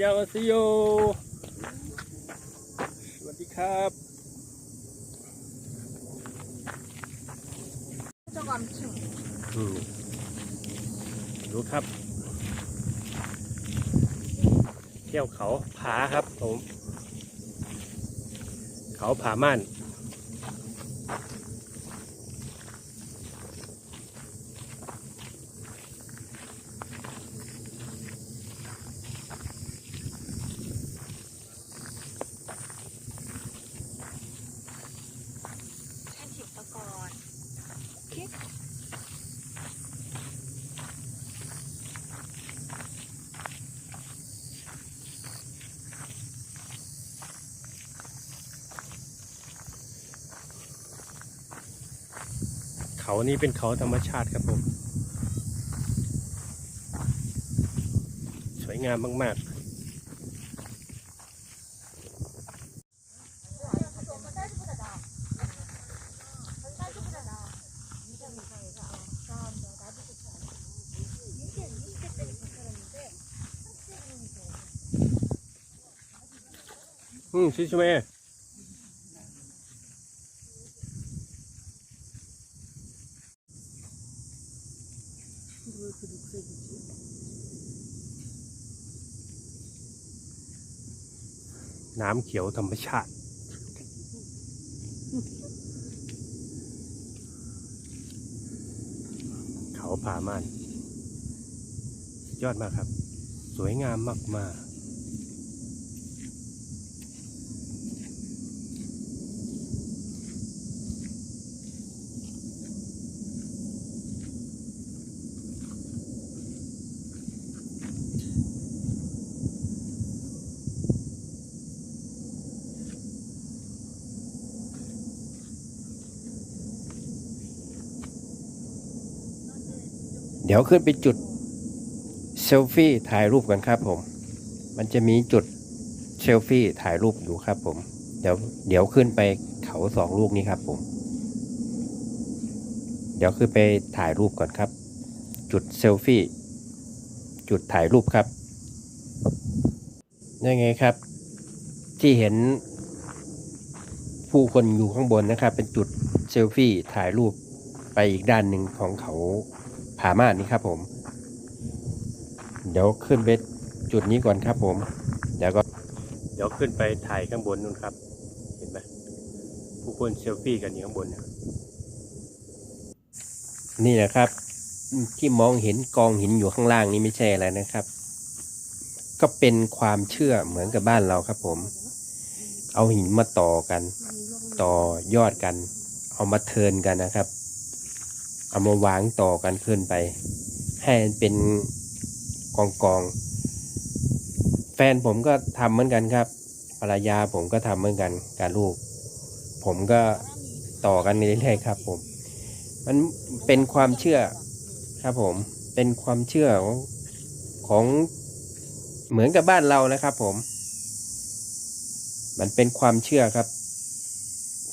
ยาวซิโย สวัสดีครับอืมดูครับเที่ยวเขาผาครับผม เขาผาม่าน เขานี้เป็นเขาธรรมชาติครับผม สวยงามมากๆอืมชิช น้ำเขียวธรรมชาติ เขาผาม่านยอดมากครับ สวยงามมากๆ ดี๋ยวขึ้นไปจุดเซลฟี่ถ่ายรูปกันครับผม มันจะมีจุดเซลฟี่ถ่ายรูปอยู่ครับผม เดี๋ยวเดี๋ยวขึ้นไปเขาสองลูกนี้ครับผม เดี๋ยวขึ้นไปถ่ายรูปก่อนครับ จุดเซลฟี่ จุดถ่ายรูปครับยังไงครับ ที่เห็นผู้คนอยู่ข้างบนนะครับ เป็นจุดเซลฟี่ถ่ายรูปไปอีกด้านหนึ่งของเขา ผาม่านนี่ครับผม เดี๋ยวขึ้นไปจุดนี้ก่อนครับผม เดี๋ยวก็ เดี๋ยวขึ้นไปถ่ายข้างบนนู่นครับ เห็นไหมผู้คนเซลฟี่กันอยู่ข้างบนเนี่ยนี่นะครับ ที่มองเห็นกองหินอยู่ข้างล่างนี่ไม่ใช่อะไรนะครับ ก็เป็นความเชื่อเหมือนกับบ้านเราครับผม เอาหินมาต่อกัน ต่อยอดกัน เอามาเทิร์นกันนะครับ เอามาวางต่อกันขึ้นไป ให้เป็นกองกอง แฟนผมก็ทำเหมือนกันครับ ภรรยาผมก็ทำเหมือนกันกับลูก ผมก็ต่อกันเรื่อยๆครับ ผม มันเป็นความเชื่อครับผม เป็นความเชื่อของของเหมือนกับบ้านเรานะครับ ผม มันเป็นความเชื่อครับ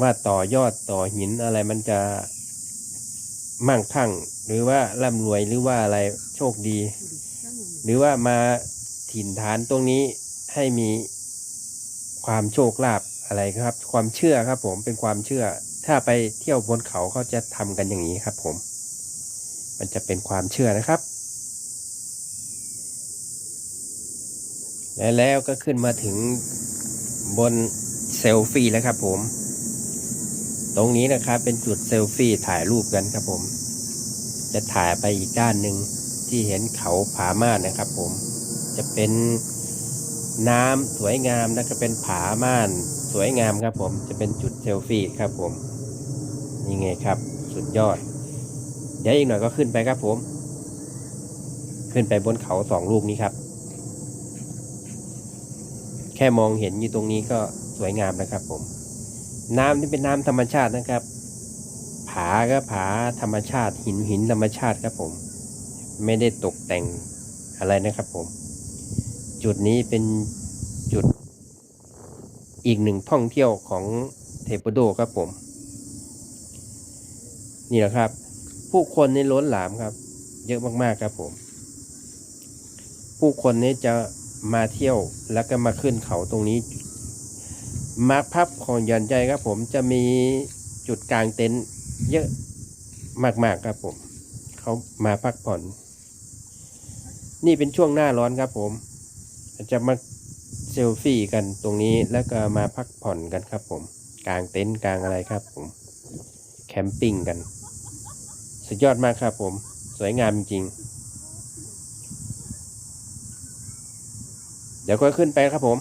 ว่าต่อยอดต่อหินอะไรมันจะ มั่งคั่ง หรือว่าร่ำรวยหรือว่าอะไรโชคดี หรือว่ามาถิ่นฐานตรงนี้ให้มีความโชคลาภอะไรครับ ความเชื่อครับ ผมเป็นความเชื่อ ถ้าไปเที่ยวบนเขาเขาจะทำกันอย่างนี้ครับ ผม มันจะเป็นความเชื่อนะครับ และแล้วก็ขึ้นมาถึงบนเซลฟี่แล้วครับ ผม ตรงนี้นะครับเป็นจุดเซลฟี่ถ่ายรูปกันครับผม จะถ่ายไปอีกด้านหนึ่งที่เห็นเขาผาม่านนะครับ ผม จะเป็นน้ำสวยงามแล้วก็เป็นผาม่านสวยงามครับ ผม จะเป็นจุดเซลฟี่ครับผมนี่ไงครับ สุดยอด เดี๋ยวอีกหน่อยก็ขึ้นไปครับผม ขึ้นไปบนเขาสองลูกนี้ครับ แค่มองเห็นอยู่ตรงนี้ก็สวยงามนะครับผม น้ำนี่เป็นน้ำธรรมชาตินะครับ ผาก็ผาธรรมชาติ หินหินธรรมชาติครับผม ไม่ได้ตกแต่งอะไรนะครับผม จุดนี้เป็นจุดอีกหนึ่งท่องเที่ยวของเทปโดครับผม นี่แหละครับ ผู้คนในล้นหลามครับ เยอะมากๆครับผม ผู้คนนี้จะมาเที่ยวแล้วก็มาขึ้นเขาตรงนี้ มาพับของหย่อนใจครับผมจะมีจุดกลางเต็นท์เยอะมากๆครับผม เขามาพักผ่อน นี่เป็นช่วงหน้าร้อนครับผม จะมาเซลฟี่กันตรงนี้แล้วก็มาพักผ่อนกันครับผม กลางเต็นท์กลางอะไรครับผม แคมปิ้งกัน สุดยอดมากครับผม สวยงามจริงๆเดี๋ยวก็ขึ้นไปครับผม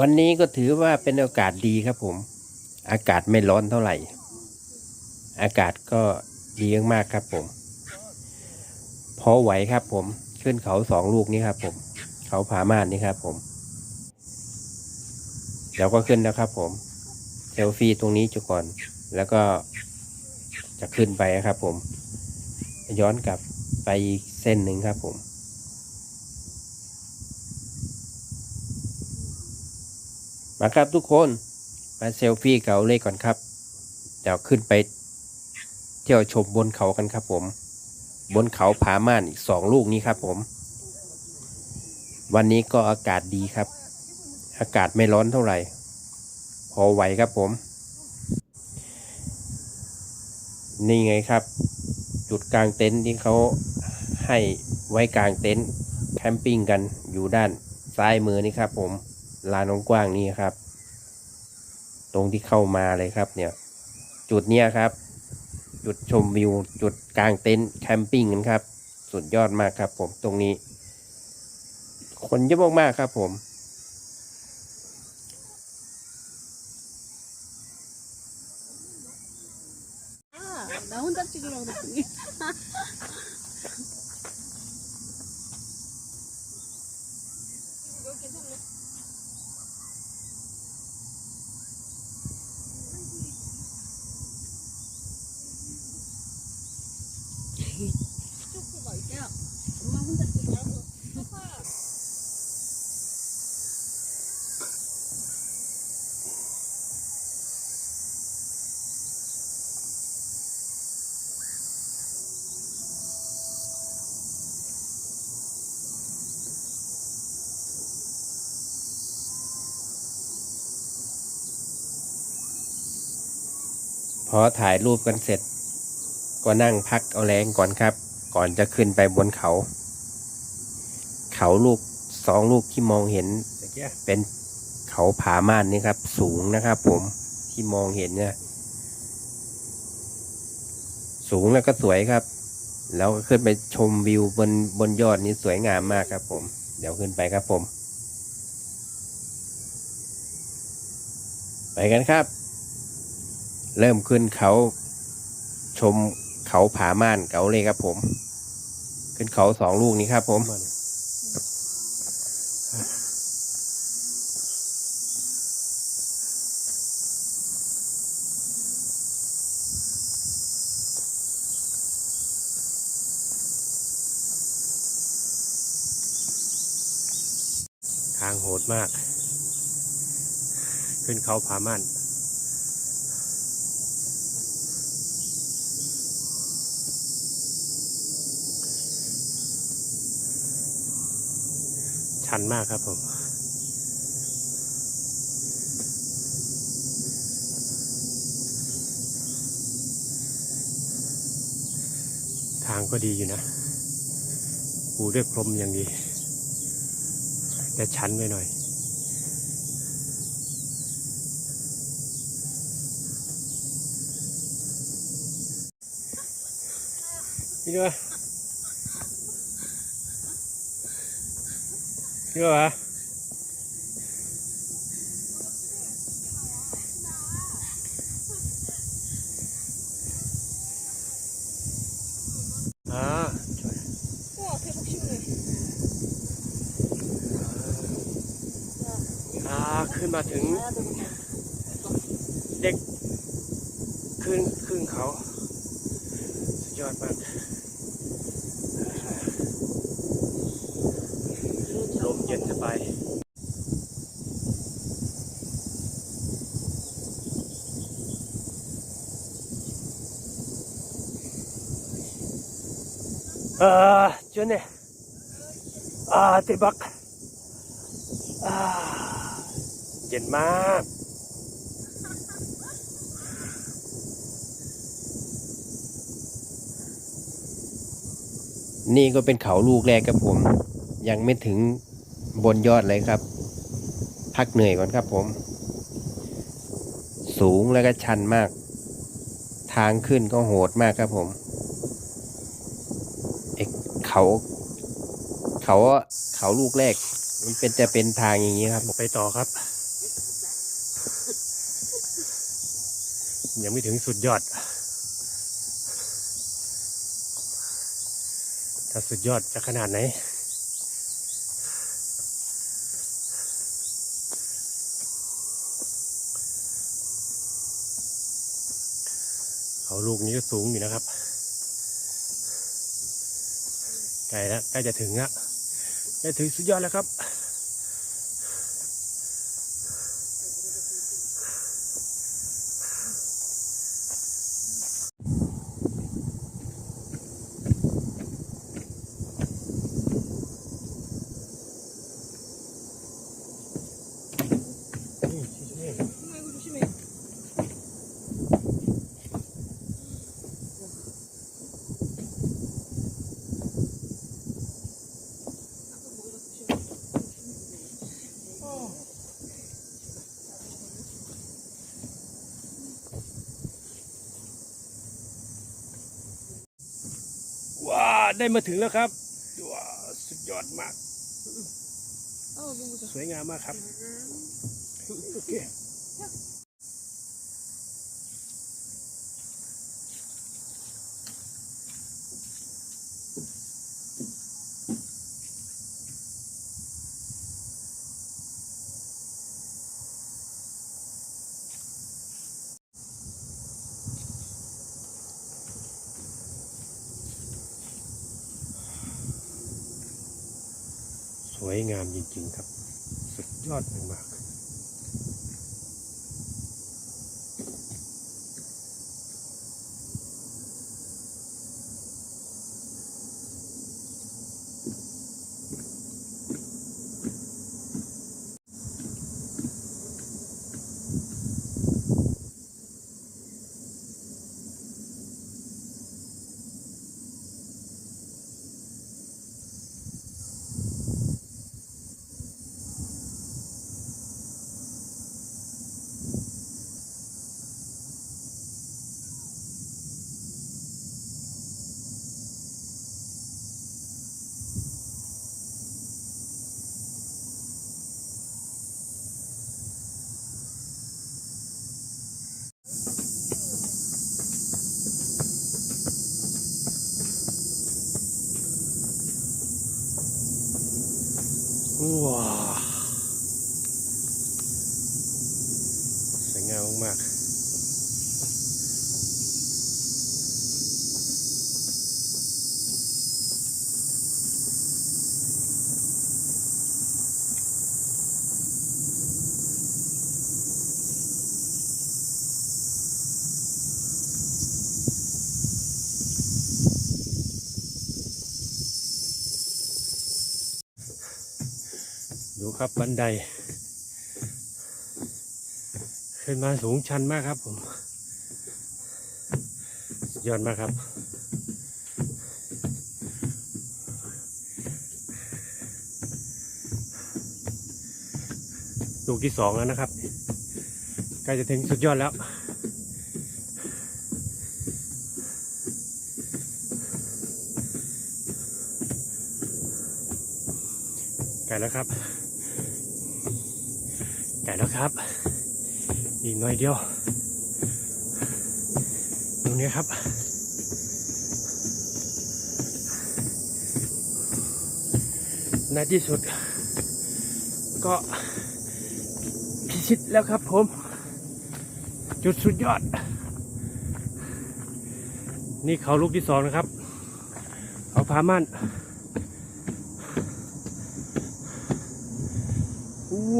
วันนี้ก็ถือว่าเป็นโอกาสดีครับผม อากาศไม่ร้อนเท่าไหร่ อากาศก็ดีมากๆครับผม พอไหวครับผม ขึ้นเขาสองลูกนี้ครับผม เขาผาม่านนี่ครับผมเดี๋ยวก็ขึ้นแล้วครับผมเซลฟี่ตรงนี้จุก่อน แล้วก็จะขึ้นไปครับผม ย้อนกลับไปอีกเส้นหนึ่งครับผม มาครับทุกคนมาเซลฟี่เขาเลขก่อนครับ เดี๋ยวขึ้นไป เที่ยวชมบนเขากันครับผม บนเขาผาม่านอีกสองลูกนี้ครับผม วันนี้ก็อากาศดีครับ อากาศไม่ร้อนเท่าไหร่ พอไหวครับผม นี่ไงครับ จุดกลางเต็นท์ที่เขาให้ไว้กลางเต็นท์แคมปิ้งกันอยู่ด้านซ้ายมือนี่ครับผม ลานกว้างนี้ครับ ตรงที่เข้ามาเลยครับ เนี่ย จุดเนี้ยครับ จุดชมวิว จุดกลางเต็นท์แคมปิ้งกันครับ สุดยอดมากครับ ผมตรงนี้ คนเยอะมากๆครับ ผม อถ่ายรูปกันเสร็จ ก็นั่งพักเอาแรงก่อนครับ ก่อนจะขึ้นไปบนเขา เขาลูกสองลูกที่มองเห็นเป็นเขาผาม่านนี่ครับ สูงนะครับผมที่มองเห็นเนี่ย สูงแล้วก็สวยครับ แล้วก็ขึ้นไปชมวิวบนบนยอดนี้สวยงามมากครับ ผม เดี๋ยวขึ้นไปครับผม ไปกันครับ เริ่มขึ้นเขาชมเขาผาม่านเก๋าเลยครับผม ขึ้นเขาสองลูกนี้ครับผมทางโหดมาก ขึ้นเขาผาม่าน ชันมากครับผม ทางก็ดีอยู่นะปูด้วยพรมอย่างดี แต่ชันไปหน่อยนี่ด้วย 이리 와. 아, 좋아. 우와, 계속 씹네. 아, 그마등. อ่าเจ้าเนี่ยอ่าเตบักอ่าเย็นมาก นี่ก็เป็นเขาลูกแรกครับผม ยังไม่ถึงบนยอดเลยครับ พักเหนื่อยก่อนครับผม สูงแล้วก็ชันมาก ทางขึ้นก็โหดมากครับผม เขาเขาเขาลูกแรก มันเป็นจะเป็นทางอย่างนี้ครับไปต่อครับ ยังไม่ถึงสุดยอด ถ้าสุดยอดจะขนาดไหนเขาลูกนี้ก็สูงอยู่นะครับ ใกล้แล้วใกล้จะถึงละใกล้ถึงสุดยอดแล้วครับ ได้มาถึงแล้วครับว้าสุดยอดมาก สวยงามมากครับโอเค วยงามจริง ๆ ครับ สุดยอดมาก ว้าวสวยงามมาก ครับบันได ขึ้นมาสูงชันมากครับผมยอดมากครับ ลูกที่สองแล้วนะครับใกล้จะถึงสุดยอดแล้วไก่แล้วครับ ไก่แล้วครับ อีกหน่อยเดียวตรงนี้ครับในที่สุด ก็พิชิตแล้วครับผม จุดสุดยอด นี่เขาลูกที่สองนะครับ เขาพามัน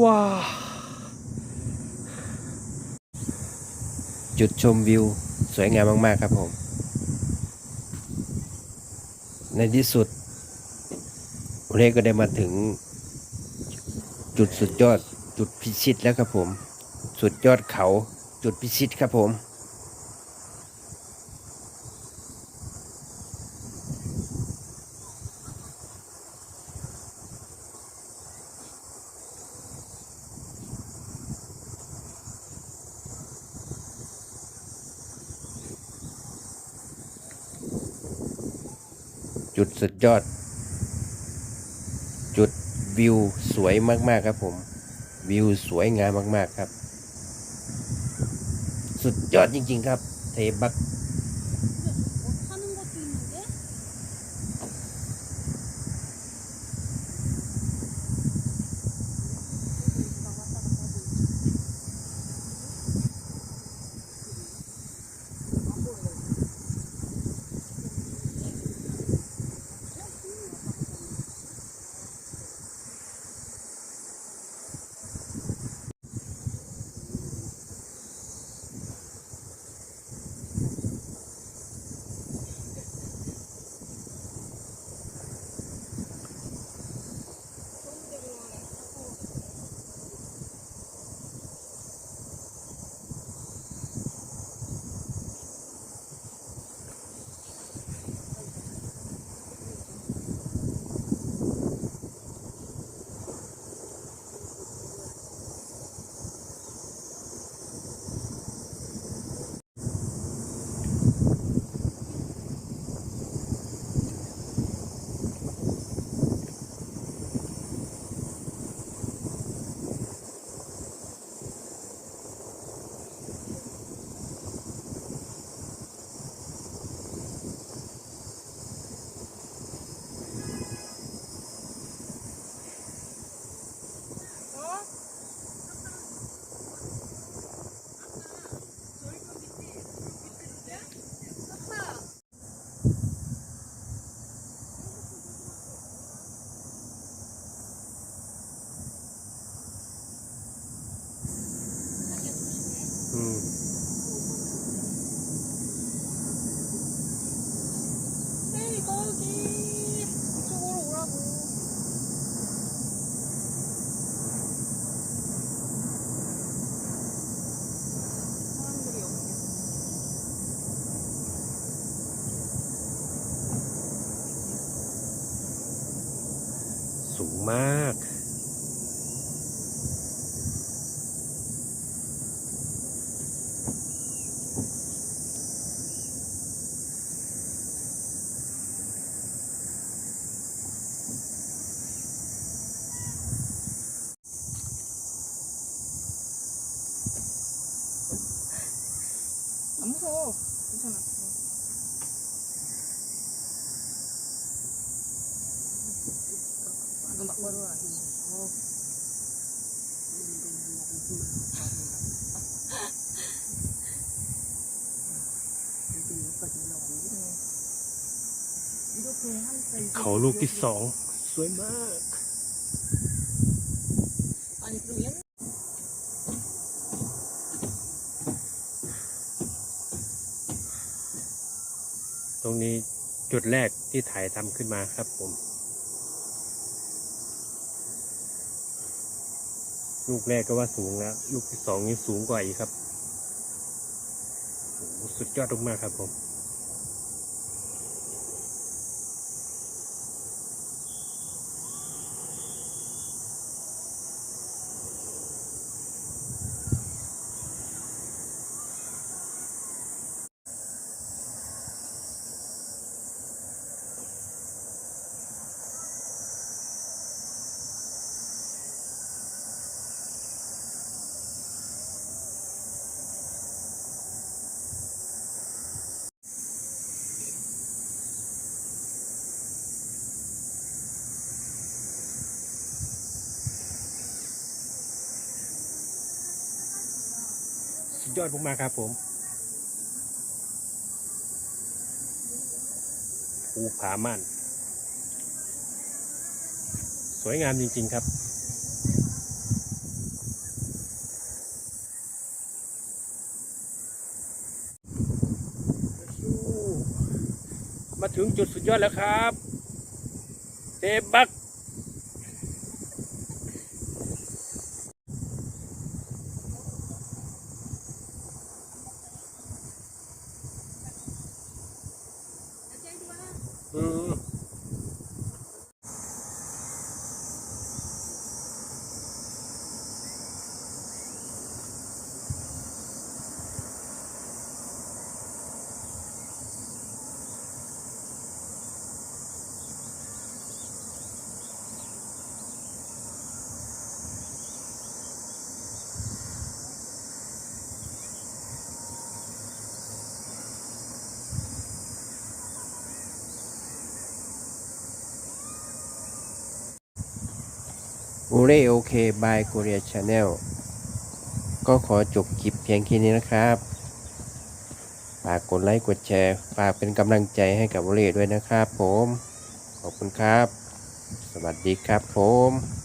ว้า จุดชมวิว สวยงามมาก ๆ ครับผม ในที่สุดเรก็ได้มาถึง จุดสุดยอด จุดพิชิตแล้วครับผม สุดยอดเขา จุดพิชิตครับผม จุดสุดยอด จุดวิวสวยมากๆครับผม วิวสวยงามมากๆครับ สุดยอดจริง ๆ ครับ เทบัก 안 무서워 괜찮아 이거 막 걸어라 어. 이렇게 하니까 เขาลูกที่สอง สวยมาก รงนี้จุดแรกที่ถ่ายทำขึ้นมาครับผม ลูกแรกก็ว่าสูงแล้ว ลูกที่สองนี่สูงกว่าอีกครับ สุดยอดมากครับผม ยอดมากๆครับผมภูผาม่านสวยงามจริง ๆ ครับ มาถึงจุดสุดยอดแล้วครับเทบัก อืม อูเรโอเคบายกูเรียชาแนลก็ขอจบคลิปเพียงแค่นี้นะครับ ฝากกดไลค์กดแชร์ ฝากเป็นกำลังใจให้กับอูเรด้วยนะครับผม ขอบคุณครับ สวัสดีครับผม